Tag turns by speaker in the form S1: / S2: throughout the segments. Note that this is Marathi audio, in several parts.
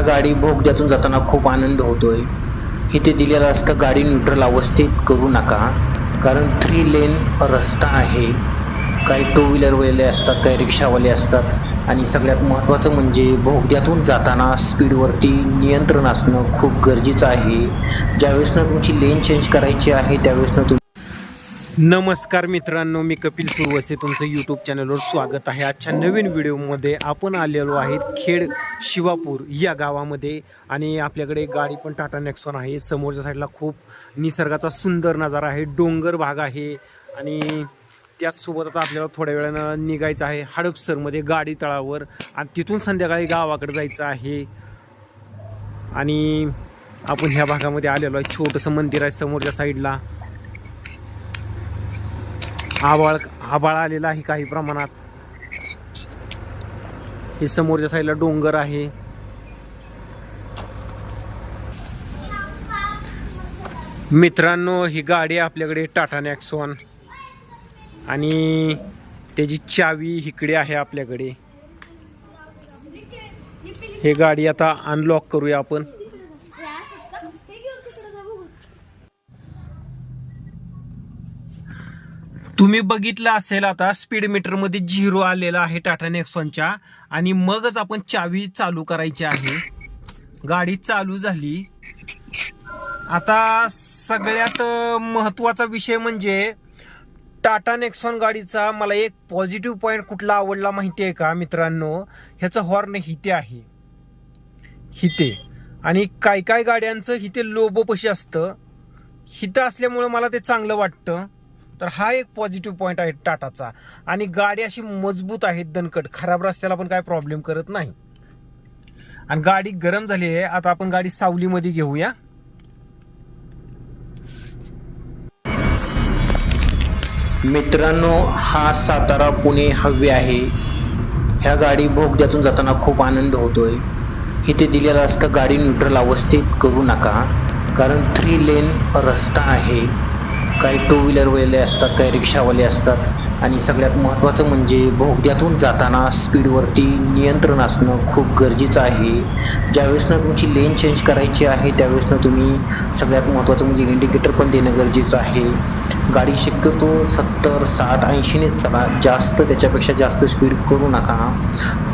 S1: ह्या गाडी बोगद्यातून जाताना खूप आनंद होतोय. इथे दिलेलं असतं गाडी न्यूट्रल अवस्थेत करू नका. कारण थ्री लेन रस्ता आहे. काही टू व्हीलरवाले असतात काही रिक्षावाले असतात. आणि सगळ्यात महत्त्वाचं म्हणजे बोगद्यातून जाताना स्पीडवरती नियंत्रण असणं खूप गरजेचं आहे. ज्यावेळेसनं तुमची लेन चेंज करायची आहे त्यावेळेसनं तुम्ही
S2: नमस्कार मित्रांनो मी कपिल सुरवसे तुमचं यूट्यूब चॅनलवर स्वागत आहे. आजच्या नवीन व्हिडिओमध्ये आपण आलेलो आहेत खेड शिवापूर या गावामध्ये. आणि आपल्याकडे गाडी पण टाटा नेक्सॉन आहे. समोरच्या साईडला खूप निसर्गाचा सुंदर नजारा आहे. डोंगर भाग आहे. आणि त्याचसोबत आता आपल्याला थोड्या वेळानं निघायचं आहे हडपसरमध्ये गाडी तळावर. आणि तिथून संध्याकाळी गावाकडे जायचं आहे. आणि आपण ह्या भागामध्ये आलेलो आहे. छोटंसं मंदिर आहे समोरच्या साईडला आबाळ आबाळ आलेला आहे काही प्रमाणात. हे समोरच्या साईडला डोंगर आहे. मित्रांनो ही गाडी आपल्याकडे टाटा नॅक्सॉन आणि त्याची चावी इकडे आहे आपल्याकडे. हे गाडी आता अनलॉक करूया आपण. तुम्ही बघितलं असेल आता स्पीड मीटरमध्ये झिरो आलेला आहे टाटा नेक्सॉनच्या आणि मगच आपण चावी चालू करायची आहे. गाडी चालू झाली. आता सगळ्यात महत्त्वाचा विषय म्हणजे टाटा नेक्सॉन गाडीचा मला एक पॉझिटिव्ह पॉईंट कुठला आवडला माहिती आहे का मित्रांनो? ह्याचं हॉर्न हिते आहे. हिते. आणि काय काय गाड्यांचं हिते लोबोपशी असतं. हितं असल्यामुळं मला ते चांगलं वाटतं. तर हा एक पॉझिटिव्ह पॉईंट आहे टाटाचा. आणि गाडी अशी मजबूत आहे दणकट. खराब रस्त्याला पण काय प्रॉब्लेम करत नाही. आणि गाडी गरम झाली आहे. आता आपण गाडी सावलीमध्ये घेऊया.
S1: मित्रांनो हा सातारा पुणे हवे आहे. ह्या गाडी बोगद्यातून जाताना खूप आनंद होतोय. इथे दिलेलं असतं गाडी न्यूट्रल अवस्थेत करू नका. कारण थ्री लेन रस्ता आहे. काही टू व्हीलरवाले असतात काही रिक्षावाले असतात. आणि सगळ्यात महत्त्वाचं म्हणजे बोगद्यातून जाताना स्पीडवरती नियंत्रण असणं खूप गरजेचं आहे. ज्यावेळेसनं तुमची लेन चेंज करायची आहे त्यावेळेसनं तुम्ही सगळ्यात महत्त्वाचं म्हणजे इंडिकेटर पण देणं गरजेचं आहे. गाडी शक्यतो सत्तर साठ ऐंशीनेच चला. जास्त त्याच्यापेक्षा जास्त स्पीड करू नका.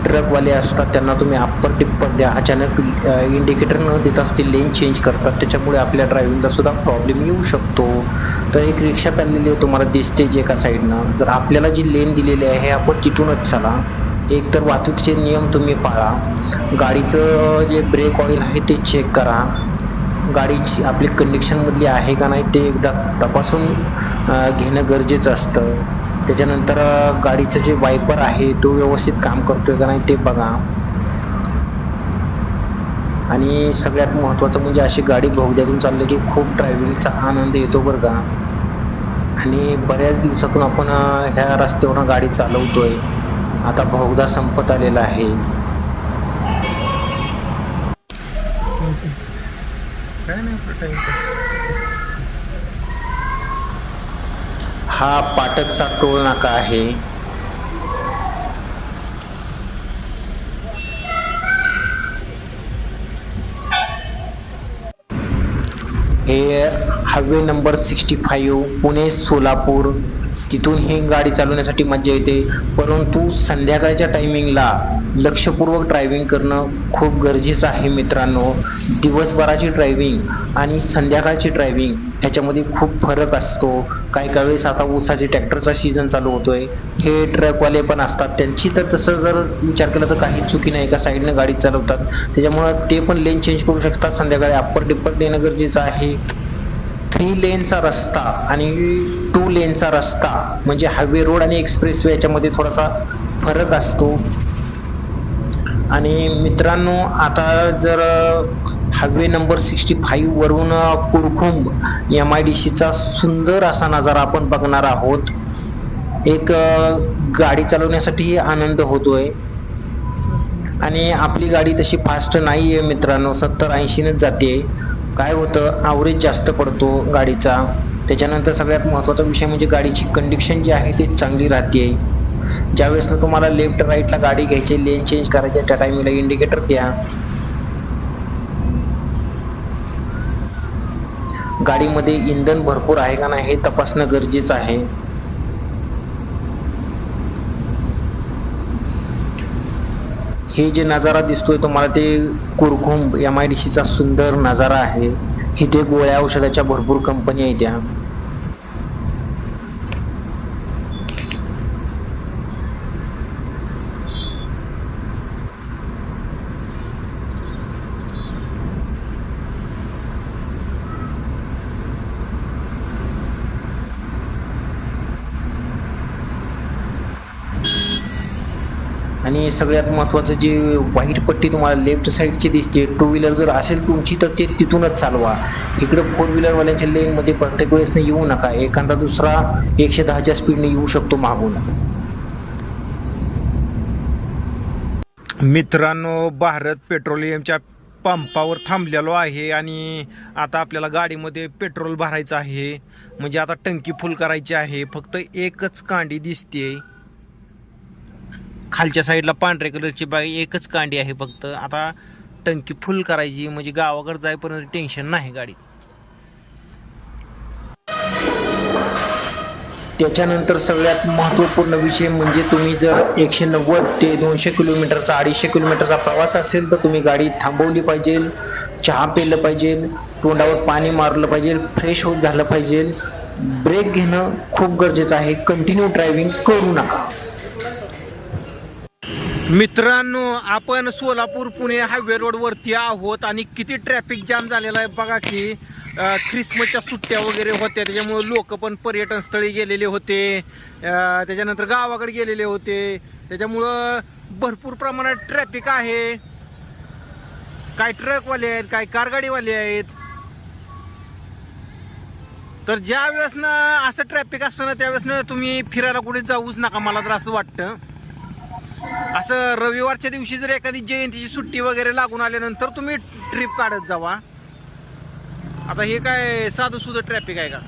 S1: ट्रकवाले असतात त्यांना तुम्ही अप्पर टिप्पर द्या. अचानक इंडिकेटर न देताच ते लेन चेंज करतात. त्याच्यामुळे आपल्या ड्रायव्हिंगला सुद्धा प्रॉब्लेम येऊ शकतो. तर एक रिक्षा चाललेली आहे तुम्हाला दिसते जे एका साईडनं. जर आपल्याला जी लेन दिलेली आहे आपण तिथूनच चला. एक तर वाहतुकीचे नियम तुम्ही पाळा. गाडीचं जे ब्रेक ऑइल आहे ते चेक करा. गाडीची आपली कंडिशनमधली आहे का नाही ते एकदा तपासून घेणं गरजेचं असतं. त्याच्यानंतर गाडीचं जे वायपर आहे तो व्यवस्थित काम करतोय का नाही ते बघा. आणि सगळ्यात महत्त्वाचं म्हणजे अशी गाडी भोगद्यातून चालली की खूप ड्रायव्हिंगचा आनंद येतो बरं का. आणि बऱ्याच दिवसातून आपण ह्या रस्त्यावरून गाडी चालवतोय. आता बोगदा संपत आलेला आहे. हा पाटकचा टोल नाका आहे हे highway number sixty five Pune Solapur. तिथून ही गाडी चालवण्यासाठी मजा येते. परंतु संध्याकाळच्या टायमिंगला लक्षपूर्वक ड्रायव्हिंग करणं खूप गरजेचं आहे मित्रांनो. दिवसभराची ड्रायव्हिंग आणि संध्याकाळची ड्रायव्हिंग ह्याच्यामध्ये खूप फरक असतो. काही काही वेळेस आता ऊसाचे ट्रॅक्टरचा सीझन चालू होतो आहे हे ट्रकवाले पण असतात. त्यांची तर तसं जर विचार केला तर काहीच चुकी नाही एका साईडनं गाडी चालवतात. त्याच्यामुळं ते पण लेन चेंज करू शकतात. संध्याकाळी अप्पर डिप्पर देणं गरजेचं आहे. थ्री लेनचा रस्ता आणि टू लेनचा रस्ता म्हणजे हायवे रोड आणि एक्सप्रेस वे याच्यामध्ये थोडासा फरक असतो. आणि मित्रांनो आता जर हायवे नंबर सिक्स्टी फाईव्हवरून कुरखुंब एम आय डी सीचा सुंदर असा नजारा आपण बघणार आहोत. एक गाडी चालवण्यासाठीही आनंद होतोय. आणि आपली गाडी तशी फास्ट नाही आहे मित्रांनो सत्तर ऐंशीनंच जाते काय होतं? आवरेज जास्त पडतो गाडीचा. त्याच्यानंतर सगळ्यात महत्त्वाचा विषय म्हणजे गाडीची कंडिशन जी आहे ती चांगली राहते ज्या वेळेस तुम्हाला लेफ्ट राईटला गाडी घ्यायची लेन चेंज करायची त्या टायमिंगला इंडिकेटर द्या. गाडीमध्ये इंधन भरपूर आहे का नाही हे तपासणं गरजेचं आहे. हे जे नजारा दिसतोय तुम्हाला ते कुरखुंब एम आय डी सीचा सुंदर नजारा आहे. इथे गोळ्या औषधाच्या भरपूर कंपनी आहेत त्या. आणि सगळ्यात महत्त्वाचं जे व्हाईट पट्टी तुम्हाला लेफ्ट साईडची दिसते टू व्हीलर जर असेल तुमची तर ते तिथूनच चालवा. इकडं फोर व्हीलरवाल्यांच्या लेनमध्ये प्रत्येक वेळेस येऊ नका. एखादा दुसरा एकशे दहाच्या स्पीडने येऊ शकतो मागून.
S2: मित्रांनो भारत पेट्रोलियमच्या पंपावर थांबलेलो आहे आणि आता आपल्याला गाडीमध्ये पेट्रोल भरायचं आहे. म्हणजे आता टंकी फुल करायची आहे. फक्त एकच कांडी दिसते खालच्या साईडला पांढऱ्या कलरची बाई एकच कांडी आहे फक्त. आता टंकी फुल करायची म्हणजे गावाकडे जायपर्यंत टेन्शन नाही गाडी
S1: त्याच्यानंतर सगळ्यात महत्त्वपूर्ण विषय म्हणजे तुम्ही जर एकशे नव्वद ते दोनशे किलोमीटरचा अडीचशे किलोमीटरचा प्रवास असेल तर तुम्ही गाडी थांबवली पाहिजे चहा पिलं पाहिजे तोंडावर पाणी मारलं पाहिजे फ्रेश होत झालं पाहिजे. ब्रेक घेणं खूप गरजेचं आहे. कंटिन्यू ड्रायव्हिंग करू नका.
S2: मित्रांनो आपण सोलापूर पुणे हायवे रोड वरती आहोत आणि किती ट्रॅफिक जाम झालेला आहे बघा की ख्रिसमसच्या सुट्ट्या वगैरे होत्या त्याच्यामुळे लोक पण पर्यटन स्थळी गेलेले होते त्याच्यानंतर गावाकडे गेलेले होते त्याच्यामुळं भरपूर प्रमाणात ट्रॅफिक आहे. काय ट्रकवाले आहेत काय कारगाडीवाले आहेत. तर ज्या वेळेस ना असं ट्रॅफिक असतं ना त्यावेळेस ना तुम्ही फिरायला कुठे जाऊच नका मला तर असं वाटतं. असं रविवारच्या दिवशी जर एखादी जयंतीची सुट्टी वगैरे लागून आल्यानंतर तुम्ही ट्रिप काढत जावा. आता हे काय साधं सुद्धा ट्रॅफिक आहे का?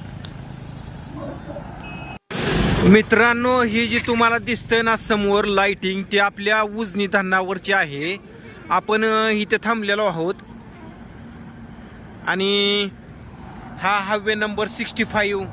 S2: मित्रांनो ही जी तुम्हाला दिसतंय ना समोर लाइटिंग ती आपल्या उजनी धरणावरची आहे. आपण इथे थांबलेलो आहोत. आणि हा हायवे नंबर सिक्स्टी फाईव्ह